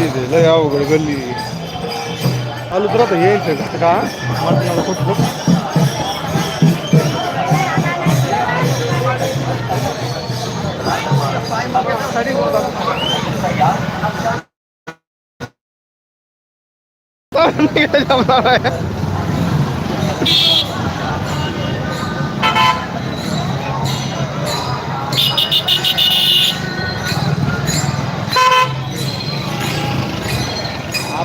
ಇದೆಲ್ಲ ಯಾವ ಗಲ್ಲಿ ಅಲ್ಲಿ ಬರತ್ತ ಹೇಳ್ತೇವೆ ಅಕ್ಕ ಮಾಡ್ತೀನಿ ಕೊಟ್ಟು ಸರಿ ಹೋದ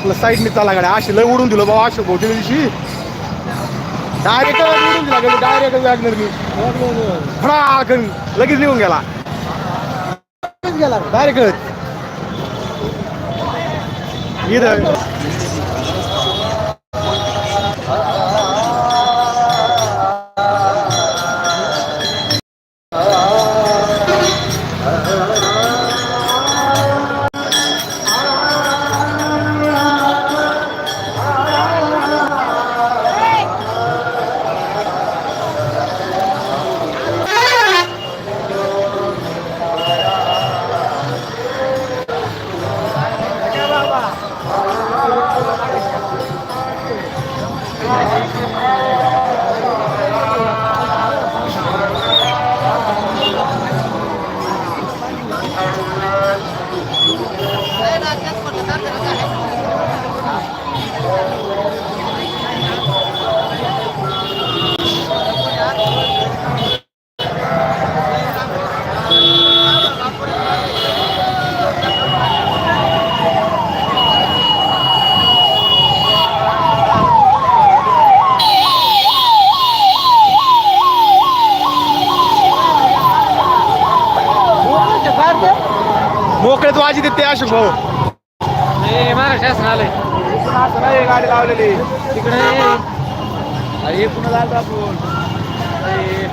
आपलं साईडने चाला गाड्या. अशी लय उडून दिलं बाबा अशोक भाऊ दिवशी डायरेक्ट उडून दिला गेलो डायरेक्ट वॅगनर मी फडाकन लगेच निघून गेला. गेला डायरेक्ट इथं. देते अशोक भाऊ. महाराष्ट्र शासन आलंय. असं नाही गाडी लावलेली तिकडे अरे पुन्हा जायचं आपण. अरे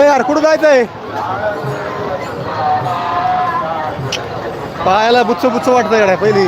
यार कुठं जायचंय? पायाला बुच्च बुच्च वाटतंय पहिली.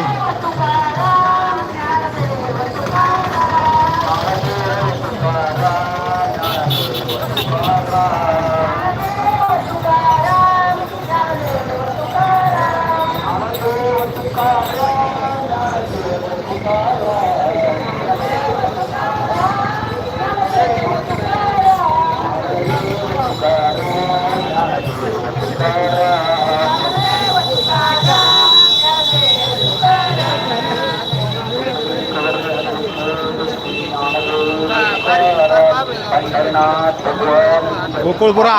गोकुळपुरा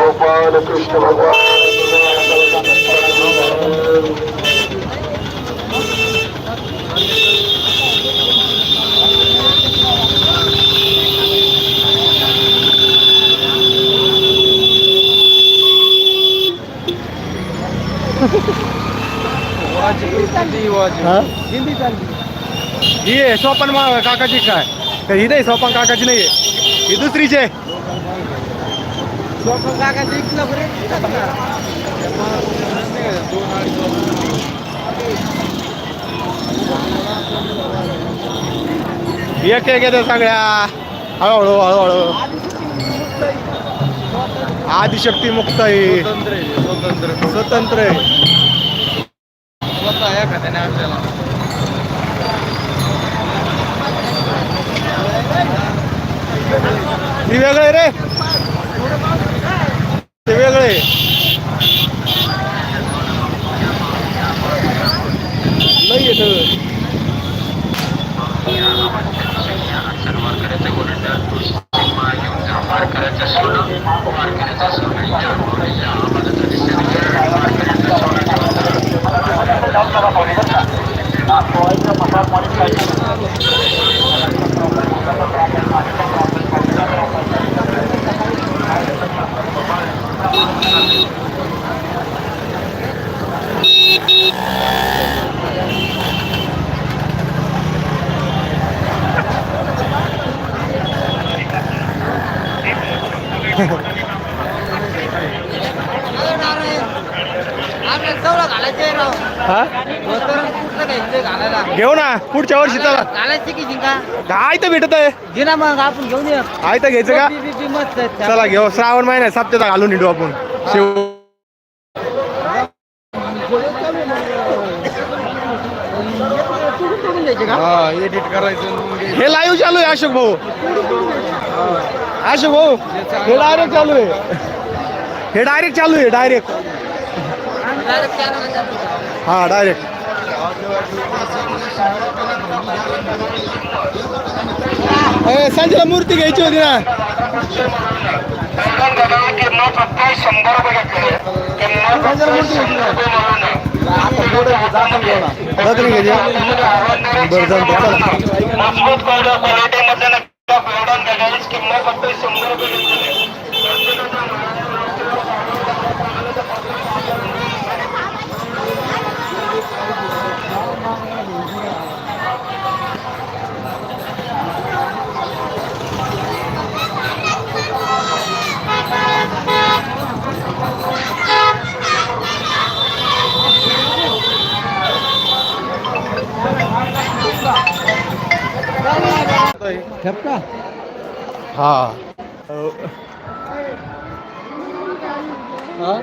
गोपाल कृष्ण भगवान हा? ही आहे सोपन मा- काकाची काय? तर ही नाही सोपन काकाची नाहीये. ही दुसरीची आहे. एक एक येते सगळ्या. हळूहळू हळूहळू. आदिशक्ती मुक्त आहे स्वतंत्र. स्वतंत्र आहे. ya katanya ambil lah. Ini bagaimana? Ini bagaimana? हा? घेऊ ना पुढच्या वर्षी चला. घालायचं की जिंका? काय तर भेटत आहे. घे ना मग आपण घेऊन ये. आहे तर घ्यायचं का? मस्त आहेत. त्या. चला घेऊ. श्रावण महिन्यात सप्त्याचा घालून निघू आपण. शिव तोडून घ्यायचे का हा एडिट करायचं हे लाईव्ह चालू आहे अशोक भाऊ. अशोक भाऊ हे डायरेक्ट चालू आहे. हे डायरेक्ट चालू आहे डायरेक्ट. हा डायरेक्ट. संजयला मूर्ती घ्यायची होती ना. किंमत ठेपका हा हा